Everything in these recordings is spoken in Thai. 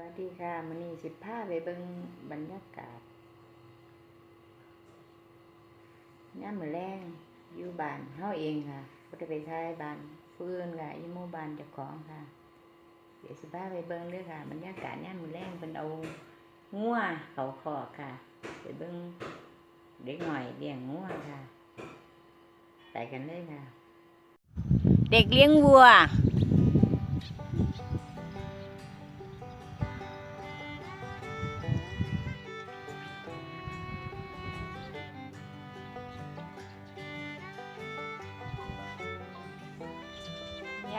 วัสดีค่ะมื้อนี้สิพาไปเบิ่งบรรยากาศยามมื้อแลงอยู่บ้านเฮาเองค่ะบ่ได้ไปทายบ้านผู้อื่นค่ะยู่หมู่บ้านเจ้าของค่ะ เดี๋ยวสิพาไปเบิ่งเด้อค่ะบรรยากาศยามมื้อแลงเพิ่นเอางัวเขาคอค่ะไปเบิ่งเด็กหน่อยเลี้ยงงัวค่ะไปกันเลยค่ะ เด็กเลี้ยงวัว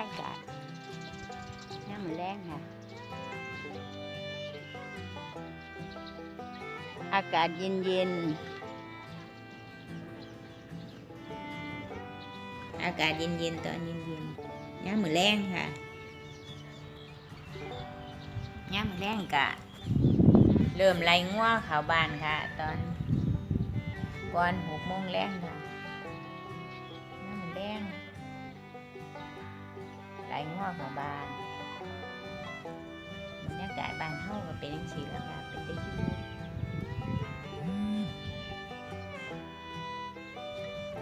บรรยากาศน้ำมันแรงค่ะ อากาศเย็นเย็นๆอากาศเย็นเย็นๆตอนเย็นเย็นๆน้ำมือแรงค่ะน้ำมือแรงกะเริ่มไล่งัวเขาบานค่ะ ตอนก่อนหกโมงแรงค่ะ งอกมาบ้านบรรยากาศบ้านเฮาก็เป็นจังซี่แหล้วค่ะเป็นตะยู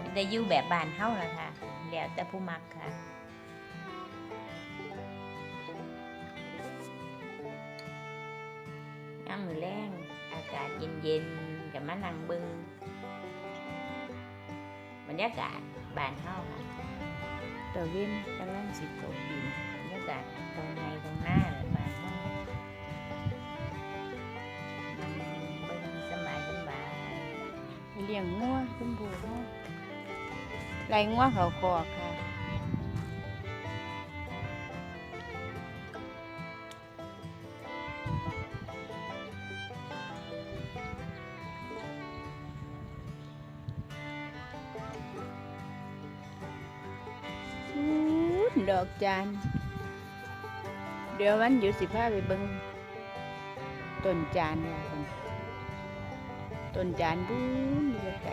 เป็นตะยูแบบบ้านเฮาล่ะค่ะ แล้วแต่ผู้มักค่ะน้ำมือแรงอากาศเย็นๆกับมานั่งเบึงบรรยากาศบ้านเฮาค่ะ ตะเว้นกำลังสิตกดินบรรยากาศตรงไหนตรงหน้าเลยบ้านเฮามันเบิ่งสบายสบายเลี้ยงงัวคุณปู่เฮาไล่งัวเขาคอกค่ะ ดอกจานเดี๋ยววันหยุดสิพาไปเบิ่งต้นจานค่ะคุณต้นจานบูนอยู่ไกล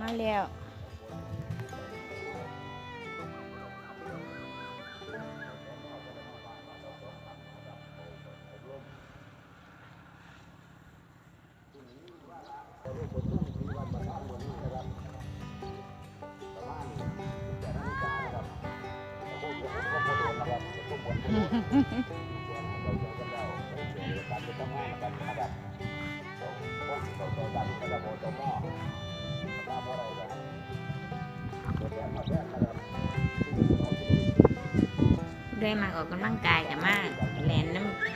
มาแล้ว ได้มาออกกำลังกายกันมากแลนน้ำ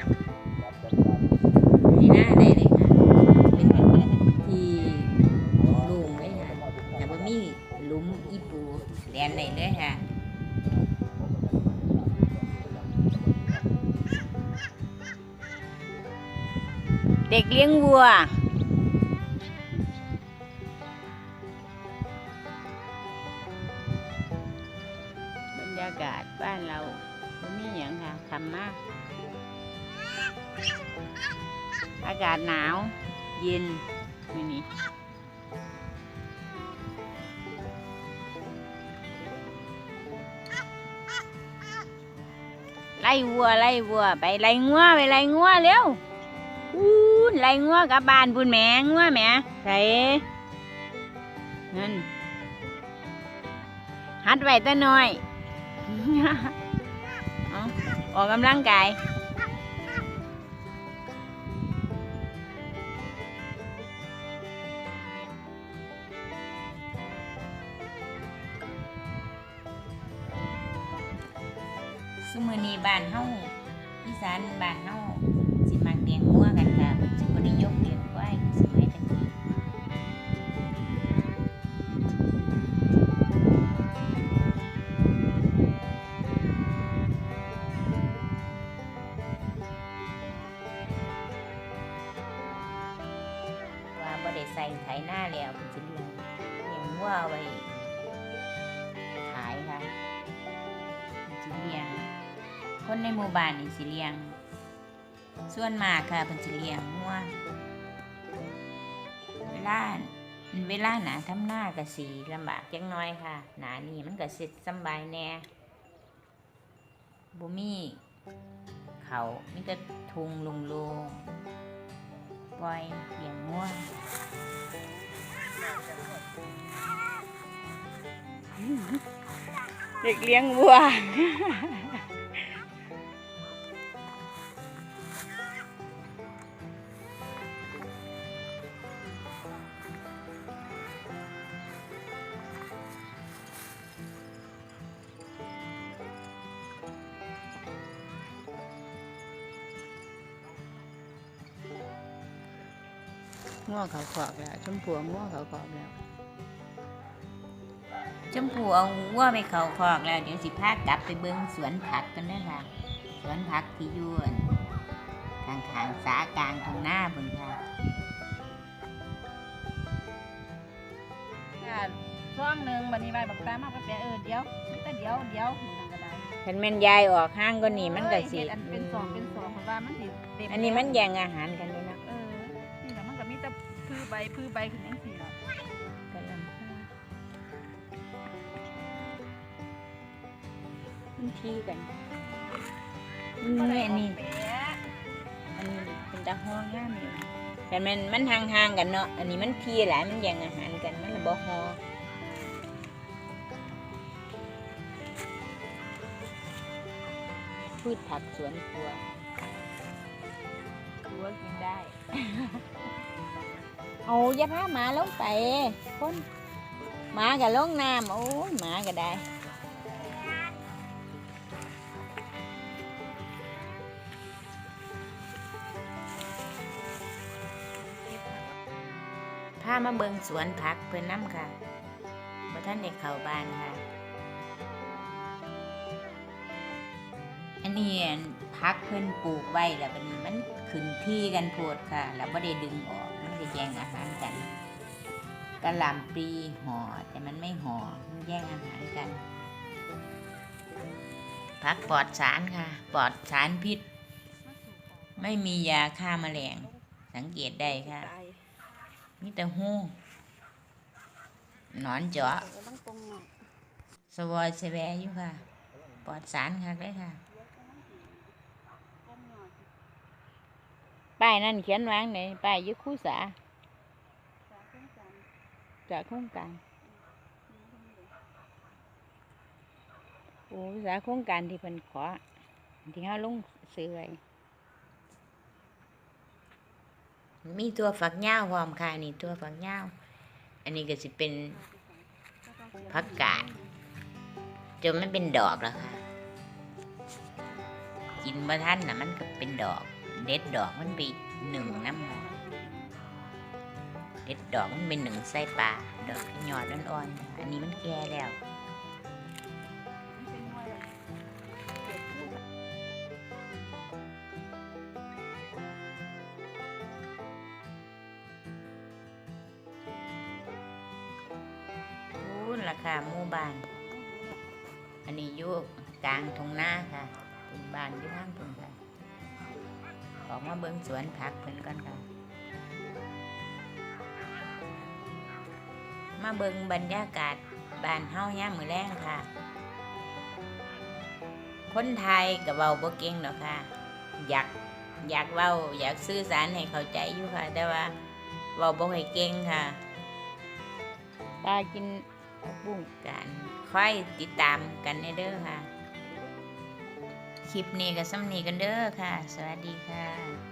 เด็กเลี้ยงวัว บรรยากาศบ้านเราบ่มีหยังค่ะคำมาก อากาศหนาว เย็นมื้อนี้ไล่วัวไล่วัวไปไล่งัวไปไล่งัวเร็ว ไล่งัวกับบานพุ่นแหมงัวแหมใส่นั่นหัดไว้แต่น้อยออกกำลังกายซุมือนี้บ้านเฮาอีสานบ้านเฮาสิมักเลี้ยงงัวกัน ส่ไถนาแล้วเพิ่นสิเลี้ยงเลี้ยงงัวไว้ขายค่ะเพิ่นสิเลี้ยง คนในหมู่บ้านนี่สิเลี้ยง ส่วนมากค่ะเพิ่นสิเลี้ยงงัวลาเวลาหนาทำหน้าก็สีลำบากจังน้อยค่ะ หนานี่มันก็เสร็จสบายแน่บ่มีเขามีแต่ทุงลุงลงๆปล่อยเลี้ยงง่วง เด็กเลี้ยงวัว ง่วงเขาขอบแล้วชมพูง่วงเขาขอบแล้วชมพูเอาวัวไปเขาคอกแล้ว เดี๋ยวสิพากลับไปเบิ้งสวนผักกันเด้อค่ะ สวนผักที่อยวนทางทางๆสากลางทางหน้าเบิ่งค่ะซ่องหนึ่งบันนี้ใบบักตามากไปแปะเออเดี๋ยวมีแต่เดี๋ยวเดี๋ยวหนึ่งก็ได้เห็นแม่นยายออกห้างก็นี่มันก็สิเฮ็ดอันเป็นสองเป็นสองเพราะว่ามันสิเต็มอันนี้มันแย่งอาหารกันด้วย ใบพือใบขึ้นจังซี่ล่ะกำลังมันทีกันมันนี่อันนี้แปะอันนี้เป็นตะห้องงามอยู่แต่มันมันห่างๆกันเนาะอันนี้มันทีหลายมันแย่งอาหารกันมันบ่ฮอพืชผักสวนครัวครัวกินได้ เอาอย่าพาหมาลงไปคนหมากับลงน้ำโอ้ยหมาก็ได้พามาเบิงสวนผักเพื่อนน้ำค่ะบ่ท่านเด็กเข้าบานค่ะ อันนี้พักเพิ่อนปลูกไว้แล้วบัดนี้มันขึ้นที่กันโพดค่ะ แล้วบ่ได้ดึงออก แย่งอาหารกันกระหล่ำปลีห่อแต่มันไม่ห่อมันแย่งอาหารกันพักปลอดสารค่ะ ปลอดสารพิษ ไม่มียาฆ่าแมลงสังเกตได้ค่ะตายมีแต่หูหนอนเจาะก็ต้องตรงหน่อยสวอยสแวอยู่ค่ะ ปลอดสารค่ะเลยค่ะป้ายนั่นเขียนวางไหนป้ายอยุคูสาสาเครื่องจันทร์ จากโครงการโอ้สาโครงการที่เพิ่นขอที่เขาลงซื้อไว้มีตัวฝักยาวพร้อมค่ะนี่ตัวฝักยาวอันนี้ก็สิเป็นผักกาดจนมันเป็นดอกแล้วค่ะ กินบ่ทันน่ะมันก็เป็นดอก เด็ดดอกมันไปหนึ่งน้ำ เด็ดดอกมันเป็นหนึ่งไส้ปลาดอกหยอดอ่อนๆอันนี้มันแก่แล้วมันเป็นหน่วยเก็บลูกพูนราคาหมู่บ้าน อันนี้อยู่กลางทุ่งนาค่ะเป็นบ้านอยู่ทางทุ่งค่ะออกมาเบิ่งสวนผักเพิ่นก่อนค่ะ มาเบิงบรรยากาศบ้านเฮาย่ามมือแรงค่ะ คนไทยก็เว้าบ่เก่งดอกค่ะ อยากอยากเว้าอยากสื่อสารให้เข้าใจอยู่ค่ะ แต่ว่าเว้าบ่ค่อยเก่งค่ะตากินบุ้งกันค่อยติดตามกันเด้อค่ะ คลิปนี้ก็สำนีกันเด้อค่ะ สวัสดีค่ะ